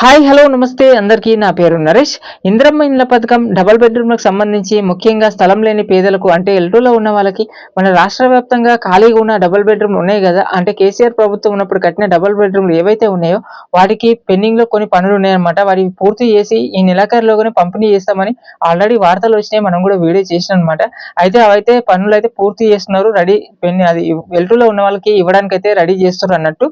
Hi hello నమస్తే. అందరికీ నా పేరు నరేష్. ఇంద్రమ్మ ఇండ్ల పథకం డబుల్ బెడ్రూమ్లకు సంబంధించి ముఖ్యంగా స్థలం లేని పేదలకు అంటే ఎల్టూలో ఉన్న వాళ్ళకి మన రాష్ట్ర వ్యాప్తంగా ఖాళీగా ఉన్న డబల్ బెడ్రూమ్లు ఉన్నాయి కదా అంటే కేసీఆర్ ప్రభుత్వం ఉన్నప్పుడు కట్టిన డబల్ బెడ్రూమ్లు ఏవైతే ఉన్నాయో వాటికి పెండింగ్లో కొన్ని పనులు ఉన్నాయన్నమాట. వాటికి పూర్తి చేసి ఈ నెలాఖరులోగానే పంపిణీ చేస్తామని ఆల్రెడీ వార్తలు వచ్చినాయి. మనం కూడా వీడియో చేసిన అనమాట అయితే అవైతే పనులు అయితే పూర్తి చేస్తున్నారు. రెడీ పెన్ అది ఎల్టూలో ఉన్న వాళ్ళకి ఇవ్వడానికి అయితే రెడీ చేస్తున్నారు అన్నట్టు.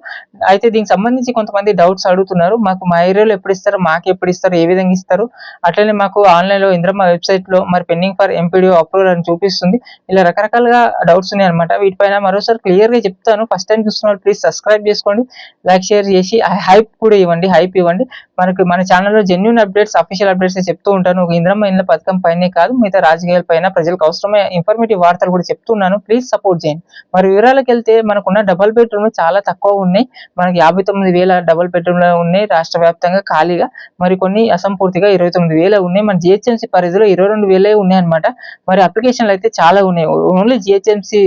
అయితే దీనికి సంబంధించి కొంతమంది డౌట్స్ అడుగుతున్నారు. మాకు మా ఏరియాలో ఎప్పుడు ఇస్తారు మాకు ఎప్పుడు ఇస్తారు ఏ విధంగా ఇస్తారు అట్లనే మాకు ఆన్లైన్లో ఇంద్రమ్మ వెబ్సైట్లో మరి పెండింగ్ ఫర్ ఎంపీడీఓ అప్రూవల్ అని చూపిస్తుంది. ఇలా రకరకాలుగా డౌట్స్ ఉన్నాయి అనమాట వీటిపైన మరోసారి క్లియర్గా చెప్తాను. ఫస్ట్ టైం చూస్తున్న ప్లీజ్ సబ్స్క్రైబ్ చేసుకోండి. లైక్ షేర్ చేసి హైప్ కూడా ఇవ్వండి హైప్ ఇవ్వండి. మనకి మన ఛానల్లో జెన్యున్ అప్డేట్స్ అఫీషియల్ అప్డేట్స్ చెప్తూ ఉంటాను. ఇంద్రమ్మ ఇండ్ల పథకం పైనే కాదు మిగతా రాజకీయాల పైన ప్రజలకు అవసరమైన ఇన్ఫర్మేటివ్ వార్తలు కూడా చెప్తున్నాను ప్లీజ్ సపోర్ట్ చేయండి. మరి వివరాలకు వెళ్తే మనకున్న డబల్ బెడ్రూమ్ చాలా తక్కువ ఉన్నాయి. మనకి యాభై తొమ్మిది వేల డబల్ బెడ్రూమ్ ఉన్నాయి. రాష్ట్ర వ్యాప్తంగా ఖాళీగా. మరి కొన్ని అసంపూర్తిగా ఇరవై తొమ్మిది వేలే ఉన్నాయి. మన జిహెచ్ఎంసీ పరిధిలో ఇరవై రెండు వేలే ఉన్నాయి అనమాట మరి అప్లికేషన్లు అయితే చాలా ఉన్నాయి. ఓన్లీ జిహెచ్ఎంసీ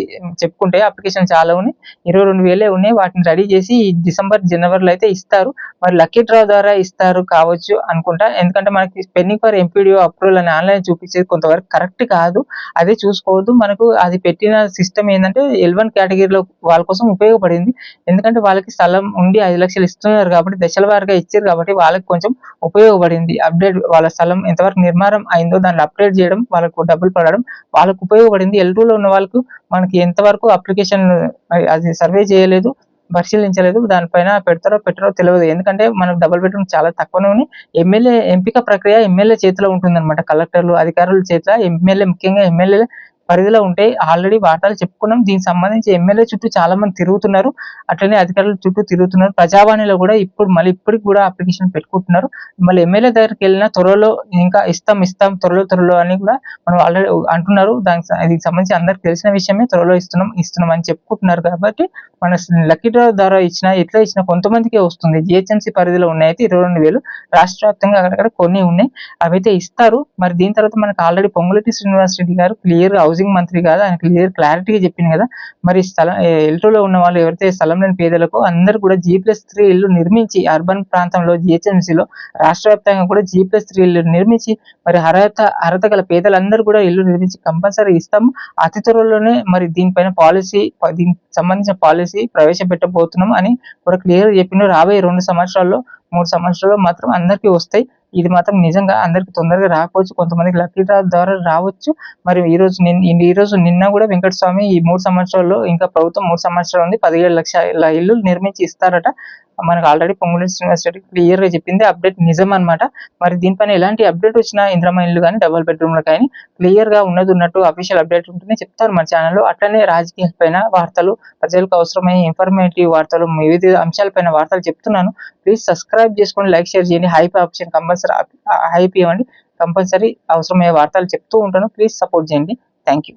చెప్పుకుంటే అప్లికేషన్ చాలా ఉన్నాయి. ఇరవై రెండు వేలే ఉన్నాయి. వాటిని రెడీ చేసి డిసెంబర్ జనవరిలో అయితే ఇస్తారు. మరి లక్కీ డ్రా ద్వారా ఇస్తారు కావచ్చు అనుకుంటా. ఎందుకంటే మనకి పెండింగ్ ఫర్ ఎంపీడీఓ అప్రూవల్ అని ఆన్లైన్ చూపించేది కొంతవరకు కరెక్ట్ కాదు. అదే చూసుకోవద్దు. మనకు అది పెట్టిన సిస్టమ్ ఏంటంటే ఎల్ వన్ కేటగిరీలో వాళ్ళ కోసం ఉపయోగపడింది. ఎందుకంటే వాళ్ళకి స్థలం ఉండి ఐదు లక్షలు ఇస్తున్నారు కాబట్టి దశల వారిగా ఇచ్చారు కాబట్టి వాళ్ళకి కొంచెం ఉపయోగపడింది. అప్డేట్ వాళ్ళ స్థలం ఎంతవరకు నిర్మాణం అయిందో దాన్ని అప్డేట్ చేయడం వాళ్ళకు డబ్బులు పడడం వాళ్ళకు ఉపయోగపడింది. ఎల్టూలో ఉన్న వాళ్ళకు మనకి ఎంతవరకు అప్లికేషన్ అది సర్వే చేయలేదు పరిశీలించలేదు దానిపైన పెడతారో పెట్టారో తెలియదు. ఎందుకంటే మనకు డబుల్ బెడ్రూమ్ చాలా తక్కువనే ఉన్నాయి ఎమ్మెల్యే ఎంపిక ప్రక్రియ ఎమ్మెల్యే చేతిలో ఉంటుందన్నమాట. కలెక్టర్లు అధికారుల చేతిలో ఎమ్మెల్యే ముఖ్యంగా ఎమ్మెల్యే పరిధిలో ఉంటాయి ఆల్రెడీ వార్తలు చెప్పుకున్నాం. దీనికి సంబంధించి ఎమ్మెల్యే చుట్టూ చాలా మంది తిరుగుతున్నారు. అట్లనే అధికారుల చుట్టూ తిరుగుతున్నారు. ప్రజావాణిలో కూడా ఇప్పుడు మళ్ళీ ఇప్పటికి కూడా అప్లికేషన్ పెట్టుకుంటున్నారు. మళ్ళీ ఎమ్మెల్యే దగ్గరికి వెళ్ళినా త్వరలో ఇంకా ఇస్తాం ఇస్తాం త్వరలో త్వరలో అని కూడా మనం ఆల్రెడీ అంటున్నారు. దానికి దీనికి సంబంధించి అందరికి తెలిసిన విషయమే త్వరలో ఇస్తున్నాం ఇస్తున్నాం అని చెప్పుకుంటున్నారు కాబట్టి మన లక్కీ డ్రా ద్వారా ఇచ్చిన ఎట్లా ఇచ్చిన కొంతమందికే వస్తుంది. జిహెచ్ఎంసీ పరిధిలో ఉన్నాయితే ఇరవై రెండు వేలు. రాష్ట్ర వ్యాప్తంగా అక్కడక్కడ కొన్ని ఉన్నాయి. అవైతే ఇస్తారు. మరి దీని తర్వాత మనకు ఆల్రెడీ పొంగులటి శ్రీనివాస్ రెడ్డి గారు క్లియర్ హౌసింగ్ మంత్రి కాదు ఆయన క్లియర్ క్లారిటీగా చెప్పింది కదా. మరి స్థలం ఎల్టోలో ఉన్న వాళ్ళు ఎవరైతే స్థలం లేని పేదలకు అందరు కూడా జీ ప్లస్ త్రీ ఇల్లు నిర్మించి అర్బన్ ప్రాంతంలో జిహెచ్ఎంసీలో రాష్ట్ర వ్యాప్తంగా కూడా జీ ప్లస్ త్రీ ఇల్లు నిర్మించి మరి అర్హత అర్హత గల పేదలందరూ కూడా ఇల్లు నిర్మించి కంపల్సరీ ఇస్తాము. అతి త్వరలోనే మరి దీనిపైన పాలసీ దీనికి సంబంధించిన పాలసీ ప్రవేశపెట్టబోతున్నాం అని కూడా క్లియర్ చెప్పిన రాబోయే రెండు సంవత్సరాల్లో మూడు సంవత్సరాల్లో మాత్రం అందరికీ వస్తాయి. ఇది మాత్రం నిజంగా అందరికి తొందరగా రాకపోవచ్చు. కొంతమందికి లక్కీ డ్రా ద్వారా రావచ్చు. మరి ఈ రోజు ఈ రోజు నిన్న కూడా వెంకట స్వామి ఈ మూడు సంవత్సరాల్లో ఇంకా ప్రభుత్వం మూడు సంవత్సరాలు ఉంది. పదిహేడు లక్షల ఇల్లు నిర్మించి ఇస్తారట. మనకు ఆల్రెడీ పొంగులి రెడ్డి క్లియర్గా చెప్పింది. అప్డేట్ నిజం అనమాట మరి దీనిపైన ఎలాంటి అప్డేట్ వచ్చినా ఇంద్రమ ఇల్లు కానీ డబుల్ బెడ్రూమ్లో కానీ క్లియర్గా ఉన్నది ఉన్నట్టు అఫీషియల్ అప్డేట్ ఉంటుంది. చెప్తారు మన ఛానల్లో అట్లనే రాజకీయాల పైన వార్తలు ప్రజలకు అవసరమైన ఇన్ఫర్మేటివ్ వార్తలు వివిధ అంశాలపైన వార్తలు చెప్తున్నాను. ప్లీజ్ సబ్స్క్రైబ్ చేసుకోండి లైక్ షేర్ చేయండి. హైప్ ఆప్షన్ కంపల్సరీ హైప్ ఇవ్వండి. కంపల్సరీ అవసరమయ్యే వార్తలు చెప్తూ ఉంటాను. ప్లీజ్ సపోర్ట్ చేయండి. Thank you